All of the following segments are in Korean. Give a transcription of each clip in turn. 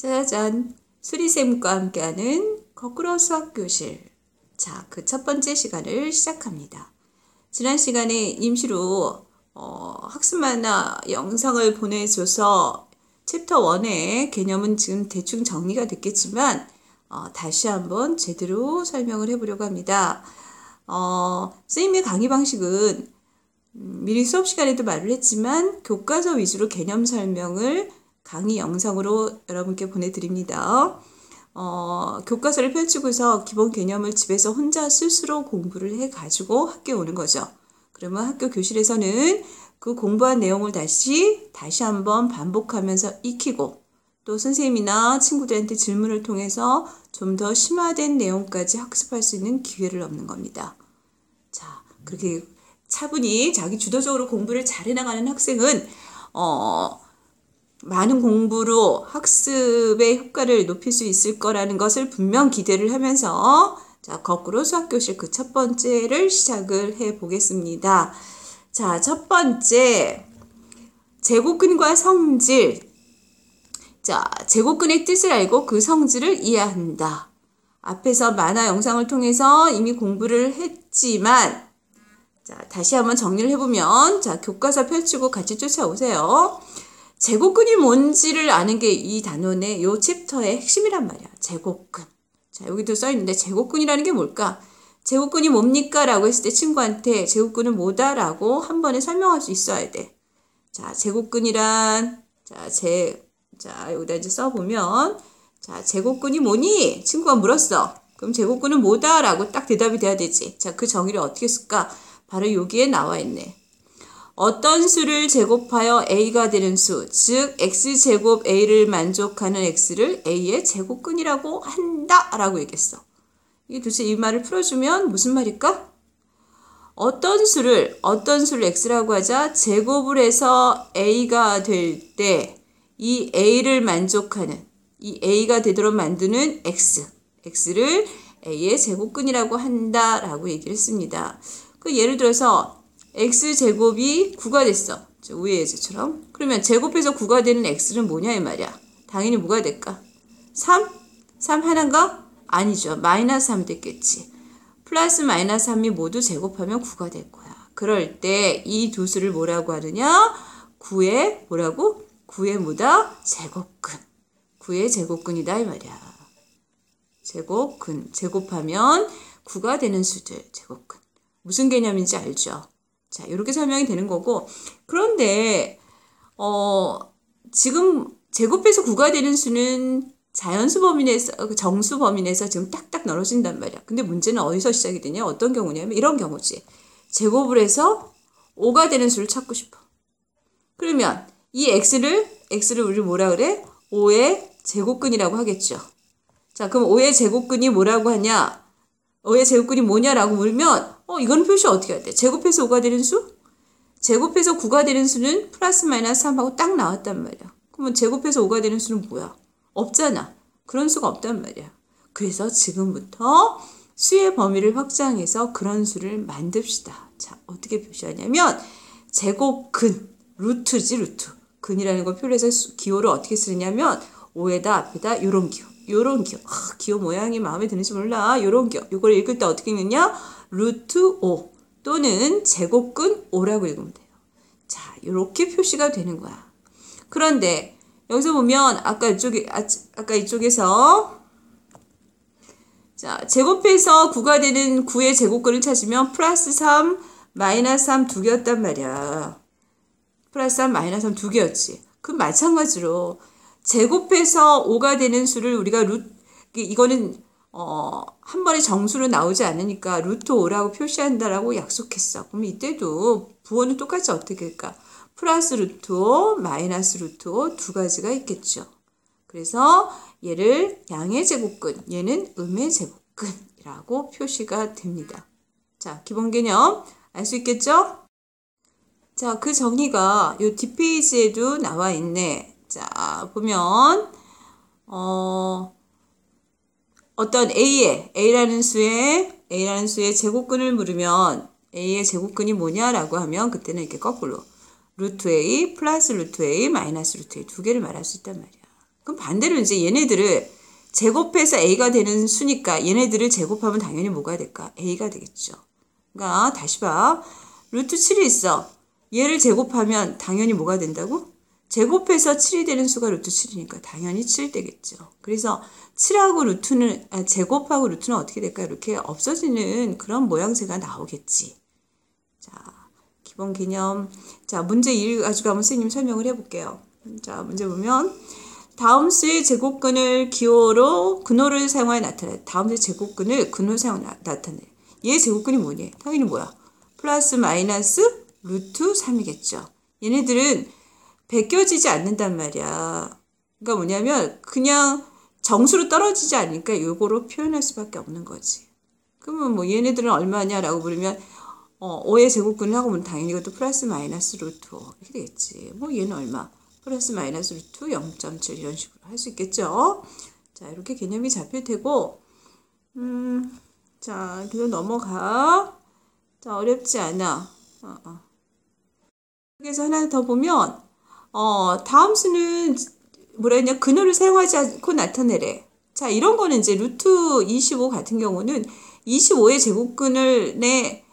짜잔! 수리쌤과 함께하는 거꾸로 수학교실. 자, 그 첫 번째 시간을 시작합니다. 지난 시간에 임시로 어, 학습만화 영상을 보내줘서 챕터 1의 개념은 지금 대충 정리가 됐겠지만 어, 다시 한번 제대로 설명을 해보려고 합니다. 어, 선생님의 강의 방식은 음, 미리 수업 시간에도 말을 했지만 교과서 위주로 개념 설명을 강의 영상으로 여러분께 보내드립니다. 어, 교과서를 펼치고서 기본 개념을 집에서 혼자 스스로 공부를 해가지고 학교에 오는 거죠. 그러면 학교 교실에서는 그 공부한 내용을 다시, 다시 한번 반복하면서 익히고 또 선생님이나 친구들한테 질문을 통해서 좀 더 심화된 내용까지 학습할 수 있는 기회를 얻는 겁니다. 자, 그렇게 차분히 자기 주도적으로 공부를 잘 해 나가는 학생은, 어, 많은 공부로 학습의 효과를 높일 수 있을 거라는 것을 분명 기대를 하면서 자, 거꾸로 수학교실 그 첫 번째를 시작을 해 보겠습니다. 자, 첫 번째. 제곱근과 성질. 자, 제곱근의 뜻을 알고 그 성질을 이해한다. 앞에서 만화 영상을 통해서 이미 공부를 했지만, 자, 다시 한번 정리를 해보면, 자, 교과서 펼치고 같이 쫓아오세요. 제곱근이 뭔지를 아는 게 이 단원의 요 챕터의 핵심이란 말이야. 제곱근. 자, 여기도 써 있는데 제곱근이라는 게 뭘까? 제곱근이 뭡니까? 라고 했을 때 친구한테 제곱근은 뭐다? 라고 한 번에 설명할 수 있어야 돼. 자, 제곱근이란, 자, 제, 자, 여기다 이제 써보면, 자, 제곱근이 뭐니? 친구가 물었어. 그럼 제곱근은 뭐다? 라고 딱 대답이 돼야 되지. 자, 그 정의를 어떻게 쓸까? 바로 여기에 나와 있네. 어떤 수를 제곱하여 a가 되는 수, 즉 x제곱 a를 만족하는 x를 a의 제곱근이라고 한다 라고 얘기했어. 이게 도대체 이 말을 풀어주면 무슨 말일까? 어떤 수를 어떤 수를 x라고 하자 제곱을 해서 a가 될 때 이 a를 만족하는 이 a가 되도록 만드는 x, x를 a의 제곱근이라고 한다 라고 얘기를 했습니다. 그 예를 들어서 x제곱이 9가 됐어. 위의 예제처럼. 그러면 제곱해서 9가 되는 x는 뭐냐 이 말이야. 당연히 뭐가 될까? 3? 3 하나인가? 아니죠. 마이너스 3 됐겠지. 플러스 마이너스 3이 모두 제곱하면 9가 될 거야. 그럴 때 이 두 수를 뭐라고 하느냐? 9의 뭐라고? 9의 뭐다? 제곱근. 9의 제곱근이다 이 말이야. 제곱근. 제곱하면 9가 되는 수들. 제곱근. 무슨 개념인지 알죠? 자, 이렇게 설명이 되는 거고. 그런데, 어, 지금 제곱해서 9가 되는 수는 자연수 범위 내에서, 그 정수 범위 내에서 지금 딱딱 널어진단 말이야. 근데 문제는 어디서 시작이 되냐? 어떤 경우냐면 이런 경우지. 제곱을 해서 5가 되는 수를 찾고 싶어. 그러면 이 x를, x를 우리 뭐라 그래? 5의 제곱근이라고 하겠죠. 자, 그럼 5의 제곱근이 뭐라고 하냐? 5의 제곱근이 뭐냐라고 물으면 어, 이건 표시 어떻게 해야 돼? 제곱해서 5가 되는 수? 제곱해서 9가 되는 수는 플러스 마이너스 3하고 딱 나왔단 말이야. 그러면 제곱해서 5가 되는 수는 뭐야? 없잖아. 그런 수가 없단 말이야. 그래서 지금부터 수의 범위를 확장해서 그런 수를 만듭시다. 자, 어떻게 표시하냐면 제곱근, 루트지 루트. 근이라는 걸 표현해서 기호를 어떻게 쓰느냐면 5에다 앞에다 요런 기호. 요런 기호. 아, 기호 모양이 마음에 드는지 몰라. 요런 기호. 요걸 읽을 때 어떻게 읽느냐? 루트 5 또는 제곱근 5라고 읽으면 돼요. 자, 이렇게 표시가 되는 거야. 그런데 여기서 보면 아까 이쪽에 아, 아까 이쪽에서 자, 제곱해서 9가 되는 9의 제곱근을 찾으면 플러스 3, 마이너스 3 두 개였단 말이야. 플러스 3, 마이너스 3 두 개였지. 그럼 마찬가지로 제곱해서 5가 되는 수를 우리가 루 이거는 어, 한 번에 정수로 나오지 않으니까 루트 5라고 표시한다라고 약속했어. 그럼 이때도 부호는 똑같이 어떻게 될까? 플러스 루트 5, 마이너스 루트 5 두 가지가 있겠죠. 그래서 얘를 양의 제곱근, 얘는 음의 제곱근이라고 표시가 됩니다. 자, 기본 개념 알 수 있겠죠? 자, 그 정의가 이 뒷페이지에도 나와 있네. 자, 보면, 어, 어떤 A의, A라는 수의, A라는 수의 제곱근을 물으면 A의 제곱근이 뭐냐라고 하면 그때는 이렇게 거꾸로 루트 A 플러스 루트 A 마이너스 루트 A 두 개를 말할 수 있단 말이야. 그럼 반대로 이제 얘네들을 제곱해서 a가 되는 수니까 얘네들을 제곱하면 당연히 뭐가 될까? a가 되겠죠. 그러니까 다시 봐. 루트 7이 있어. 얘를 제곱하면 당연히 뭐가 된다고? 제곱해서 7이 되는 수가 루트 7이니까 당연히 7 되겠죠. 그래서 7하고 루트는 아, 제곱하고 루트는 어떻게 될까? 이렇게 없어지는 그런 모양새가 나오겠지. 자, 기본 개념. 자, 문제 1 가지고 한번 선생님 설명을 해볼게요. 자, 문제 보면 다음 수의 제곱근을 기호로 근호를 사용하여 나타내. 다음 수의 제곱근을 근호를 사용하여 나- 나타내. 얘 제곱근이 뭐니? 당연히 뭐야? 플러스 마이너스 루트 3이겠죠. 얘네들은 베껴지지 않는단 말이야. 그러니까 뭐냐면 그냥 정수로 떨어지지 않으니까 요거로 표현할 수밖에 없는 거지. 그러면 뭐 얘네들은 얼마냐라고 물으면 어, 5의 제곱근을 하고 보면 당연히 이것도 플러스 마이너스 루트 5 이렇게 되겠지. 뭐 얘는 얼마? 플러스 마이너스 루트 0.7 이런 식으로 할 수 있겠죠. 자 이렇게 개념이 잡힐 테고 음, 자 그래서 넘어가. 자 어렵지 않아. 어, 어. 여기서 하나 더 보면 어, 다음 수는 뭐라 했냐 근호를 사용하지 않고 나타내래. 자 이런 거는 이제 루트 25 같은 경우는 25의 제곱근을 내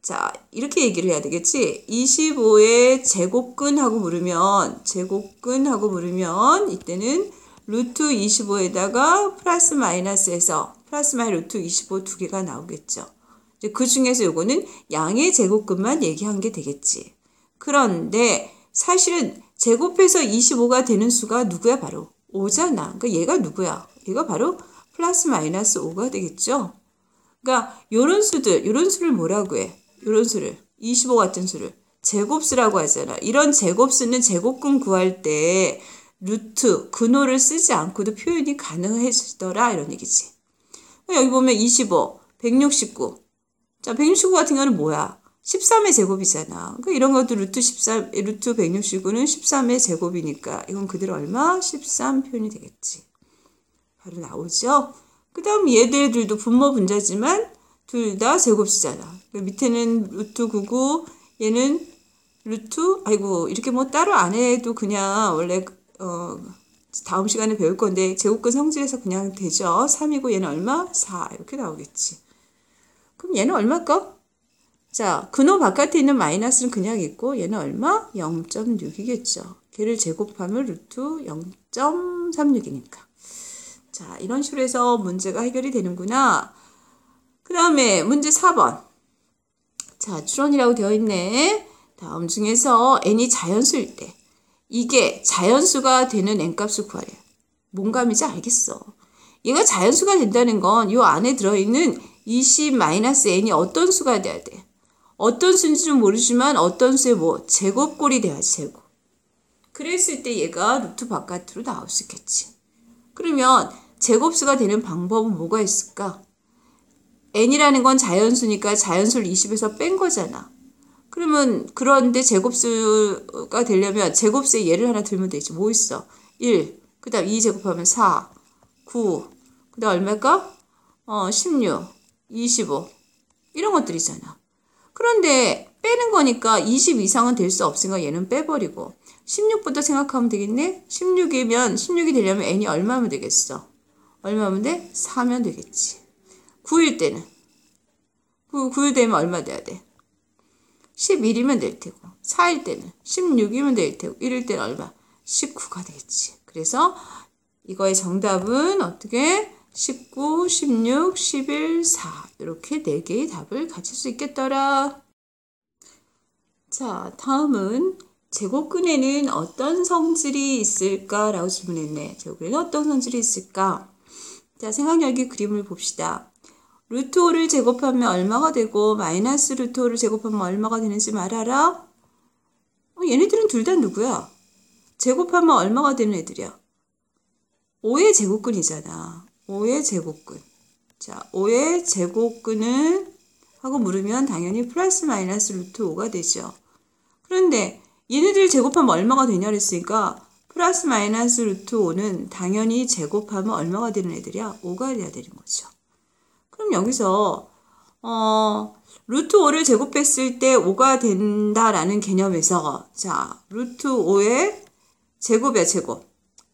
자, 이렇게 얘기를 해야 되겠지? 25의 제곱근하고 물으면, 제곱근하고 물으면, 이때는 루트 25에다가 플러스 마이너스에서, 플러스 마이 루트 25 두 개가 나오겠죠. 그 중에서 요거는 양의 제곱근만 얘기한 게 되겠지. 그런데 사실은 제곱해서 25가 되는 수가 누구야? 바로 5잖아. 그러니까 얘가 누구야? 얘가 바로 플러스 마이너스 5가 되겠죠. 그러니까 요런 수들, 요런 수를 뭐라고 해? 요런 수를 25 같은 수를 제곱수라고 하잖아. 이런 제곱수는 제곱근 구할 때 루트 근호를 쓰지 않고도 표현이 가능해지더라 이런 얘기지. 여기 보면 25, 169. 자, 169 같은 경우는 뭐야? 13의 제곱이잖아. 그러니까 이런 것도 루트 13, 루트 169는 13의 제곱이니까 이건 그대로 얼마? 13 표현이 되겠지. 바로 나오죠. 그 다음 얘들도 분모 분자지만 둘 다 제곱수잖아. 그 밑에는 루트 99, 얘는 루트, 아이고, 이렇게 뭐 따로 안 해도 그냥 원래, 어, 다음 시간에 배울 건데, 제곱근 성질에서 그냥 되죠. 3이고 얘는 얼마? 4. 이렇게 나오겠지. 그럼 얘는 얼마일까? 자, 근호 바깥에 있는 마이너스는 그냥 있고, 얘는 얼마? 0.6이겠죠. 걔를 제곱하면 루트 0.36이니까. 자, 이런 식으로 해서 문제가 해결이 되는구나. 그 다음에 문제 4번. 자, 추론이라고 되어 있네. 다음 중에서 n이 자연수일 때 이게 자연수가 되는 n값을 구하래. 뭔 감인지 알겠어. 얘가 자연수가 된다는 건 이 안에 들어있는 20-n이 어떤 수가 돼야 돼. 어떤 수인지는 모르지만 어떤 수의 뭐 제곱꼴이 돼야지 제곱. 그랬을 때 얘가 루트 바깥으로 나올 수 있겠지. 그러면 제곱수가 되는 방법은 뭐가 있을까? n이라는 건 자연수니까 자연수를 20에서 뺀 거잖아. 그러면 그런데 제곱수가 되려면 제곱수의 예를 하나 들면 되지. 뭐 있어? 1. 그 다음 2 제곱하면 4. 9. 그 다음 얼마일까? 어, 16. 25. 이런 것들이잖아. 그런데 빼는 거니까 20 이상은 될 수 없으니까 얘는 빼버리고 16부터 생각하면 되겠네? 16이면 16이 되려면 n이 얼마면 되겠어? 얼마면 돼? 4면 되겠지. 9일 때는 9, 9일 되면 얼마 돼야 돼? 11이면 될 테고 4일 때는 16이면 될 테고 1일 때는 얼마? 19가 되겠지. 그래서 이거의 정답은 어떻게? 19, 16, 11, 4 이렇게 4개의 답을 가질 수 있겠더라. 자, 다음은 제곱근에는 어떤 성질이 있을까 라고 질문했네. 제곱근에는 어떤 성질이 있을까? 자, 생각력의 그림을 봅시다. 루트 5를 제곱하면 얼마가 되고 마이너스 루트 5를 제곱하면 얼마가 되는지 말아라? 어, 얘네들은 둘 다 누구야? 제곱하면 얼마가 되는 애들이야? 5의 제곱근이잖아. 5의 제곱근. 자, 5의 제곱근을 하고 물으면 당연히 플러스 마이너스 루트 5가 되죠. 그런데 얘네들 제곱하면 얼마가 되냐 그랬으니까 플러스 마이너스 루트 5는 당연히 제곱하면 얼마가 되는 애들이야? 5가 돼야 되는 거죠. 그럼 여기서 어, 루트 5를 제곱했을 때 5가 된다라는 개념에서 자 루트 5의 제곱이야 제곱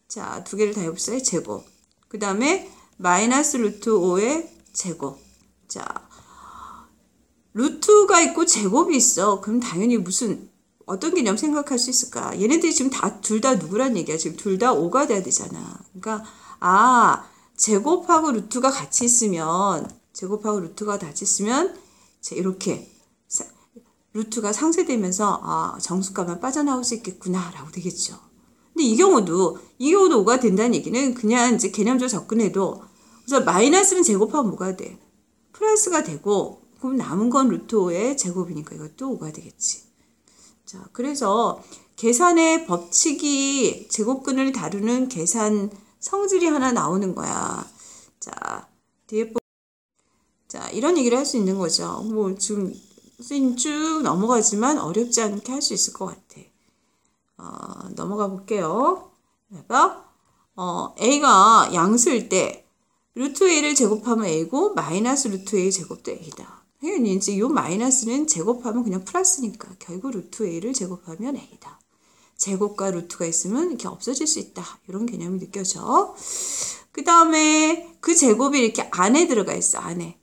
자, 두 개를 다 해봅시다. 제곱. 그 다음에 마이너스 루트 5의 제곱. 자, 루트가 있고 제곱이 있어. 그럼 당연히 무슨 어떤 개념 생각할 수 있을까? 얘네들이 지금 다 둘 다 누구란 얘기야? 지금 둘 다 5가 돼야 되잖아. 그러니까 아 제곱하고 루트가 같이 있으면 제곱하고 루트가 같이 있으면 자, 이렇게 사- 루트가 상쇄되면서 아 정수값만 빠져나올 수 있겠구나라고 되겠죠. 근데 이 경우도 이 경우도 5가 된다는 얘기는 그냥 이제 개념적으로 접근해도 그래서 마이너스는 제곱하면 뭐가 돼? 플러스가 되고 그럼 남은 건 루트 5의 제곱이니까 이것도 5가 되겠지. 자, 그래서 계산의 법칙이 제곱근을 다루는 계산 성질이 하나 나오는 거야. 자, 뒤에 보- 자, 이런 얘기를 할 수 있는 거죠. 뭐 지금 선생님 쭉 넘어가지만 어렵지 않게 할 수 있을 것 같아. 어, 넘어가 볼게요. 봐봐. 어, a가 양수일 때 루트 a를 제곱하면 a고 마이너스 루트 a 제곱도 a다. 당연히 이제 이 마이너스는 제곱하면 그냥 플러스니까 결국 루트 a를 제곱하면 a다. 제곱과 루트가 있으면 이렇게 없어질 수 있다. 이런 개념이 느껴져. 그 다음에 그 제곱이 이렇게 안에 들어가 있어. 안에.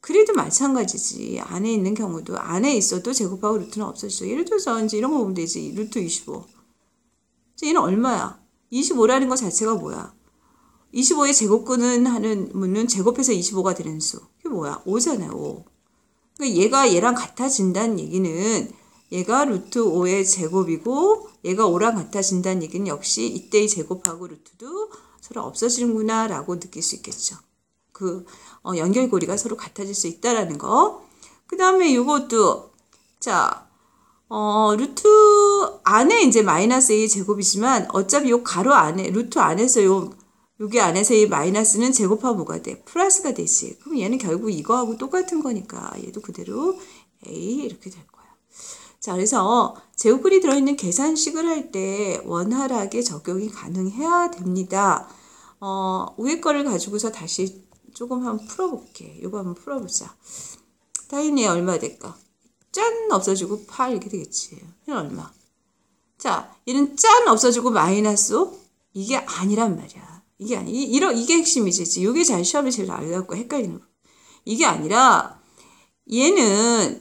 그래도 마찬가지지. 안에 있는 경우도 안에 있어도 제곱하고 루트는 없어지죠. 예를 들어서 이제 이런 거 보면 되지. 루트 25. 얘는 얼마야? 25라는 것 자체가 뭐야? 25의 제곱근은 하는 문은 제곱해서 25가 되는 수. 그게 뭐야? 5잖아요. 5. 그러니까 얘가 얘랑 같아진다는 얘기는 얘가 루트 5의 제곱이고 얘가 5랑 같아진다는 얘기는 역시 이때의 제곱하고 루트도 서로 없어지는구나 라고 느낄 수 있겠죠. 그 어, 연결고리가 서로 같아질 수 있다라는 거. 그 다음에 이것도 자 어, 루트 안에 이제 마이너스 a 제곱이지만 어차피 요 가로 안에 루트 안에서 요 여기 안에서 이 마이너스는 제곱하면 뭐가 돼? 플러스가 되지. 그럼 얘는 결국 이거하고 똑같은 거니까 얘도 그대로 a 이렇게 될 거야. 자, 그래서 제곱근이 들어있는 계산식을 할 때 원활하게 적용이 가능해야 됩니다. 어, 위에 거를 가지고서 다시 조금 한번 풀어볼게. 이거 한번 풀어보자. 당연히 얼마 될까? 짠 없어지고 8 이렇게 되겠지. 얘는 얼마? 자, 얘는 짠 없어지고 마이너스 5? 이게 아니란 말이야. 이게 아니, 이- 이런, 이게 핵심이지. 이게 잘 시험에 제일 알려갖고 헷갈리는 거. 이게 아니라, 얘는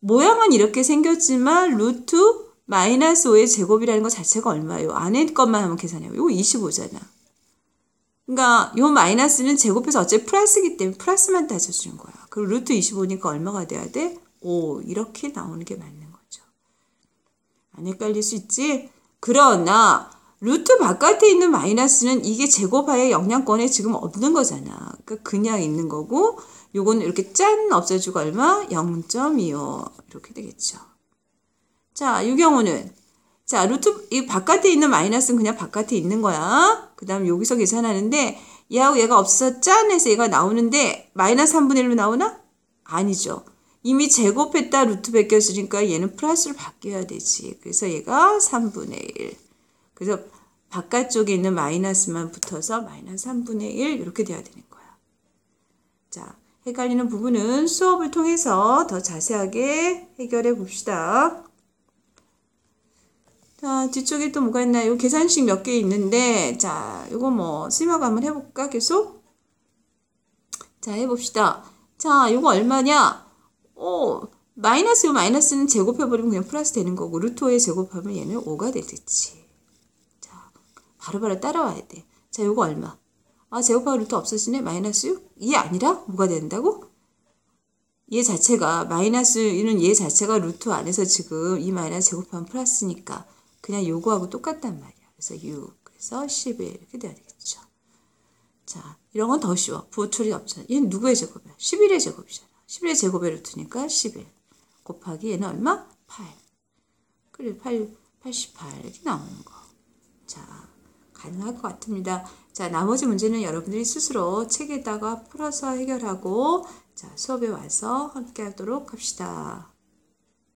모양은 이렇게 생겼지만, 루트 마이너스 5의 제곱이라는 것 자체가 얼마예요? 안에 것만 하면 계산해요. 이거 25잖아. 그러니까 요 마이너스는 제곱해서 어차피 플러스기 때문에 플러스만 따져주는 거야. 그리고 루트 25니까 얼마가 돼야 돼? 5 이렇게 나오는 게 맞는 거죠. 안 헷갈릴 수 있지? 그러나 루트 바깥에 있는 마이너스는 이게 제곱하의 영향권에 지금 없는 거잖아. 그러니까 그냥 있는 거고 요거는 이렇게 짠 없어지고 얼마? 0.25 이렇게 되겠죠. 자, 이 경우는 자, 루트 이 바깥에 있는 마이너스는 그냥 바깥에 있는 거야. 그다음 여기서 계산하는데 얘하고 얘가 없어 짠 해서 얘가 나오는데 마이너스 3분의 1로 나오나? 아니죠. 이미 제곱했다 루트 베꼈으니까 얘는 플러스를 바뀌어야 되지. 그래서 얘가 3분의 1. 그래서 바깥쪽에 있는 마이너스만 붙어서 마이너스 3분의 1 이렇게 돼야 되는 거야. 자, 헷갈리는 부분은 수업을 통해서 더 자세하게 해결해 봅시다. 자, 뒤쪽에 또 뭐가 있나요? 계산식 몇 개 있는데, 자, 이거 뭐, 심화가 한번 해볼까? 계속? 자, 해봅시다. 자, 이거 얼마냐? 오, 마이너스, 요 마이너스는 제곱해버리면 그냥 플러스 되는 거고, 루트 5에 제곱하면 얘는 5가 되겠지. 자, 바로 바로 따라와야 돼. 자, 요거 얼마? 아, 제곱하고 루트 없어지네? 마이너스 6? 이게 아니라 뭐가 된다고? 얘 자체가 마이너스 이는 얘 자체가 루트 안에서 지금 이 마이너스 제곱하면 플러스니까 그냥 요거하고 똑같단 말이야. 그래서 6 그래서 11 이렇게 돼야 되겠죠. 자 이런 건 더 쉬워. 부호 처리 없잖아. 얘는 누구의 제곱이야? 11의 제곱이잖아. 11의 제곱의 루트니까 11 곱하기 얘는 얼마? 8 그래 8 88 이렇게 나오는 거. 자 가능할 것 같습니다. 자, 나머지 문제는 여러분들이 스스로 책에다가 풀어서 해결하고, 자, 수업에 와서 함께 하도록 합시다.